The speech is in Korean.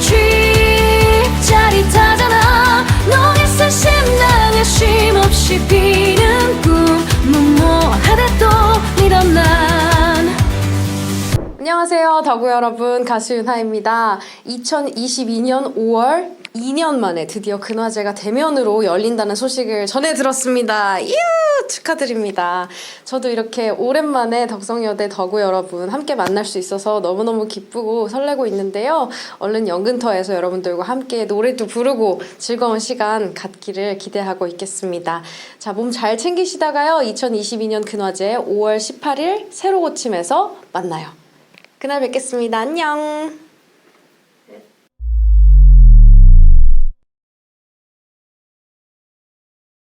去。 안녕하세요, 다구 여러분. 가수 윤하입니다. 2022년 5월 2년 만에 드디어 근화제가 대면으로 열린다는 소식을 전해 들었습니다. 이유! 축하드립니다. 저도 이렇게 오랜만에 덕성여대 덕우 여러분 함께 만날 수 있어서 너무너무 기쁘고 설레고 있는데요. 얼른 연근터에서 여러분들과 함께 노래도 부르고 즐거운 시간 갖기를 기대하고 있겠습니다. 자, 몸 잘 챙기시다가요. 2022년 근화제 5월 18일 새로 고침에서 만나요. 그날 뵙겠습니다. 안녕.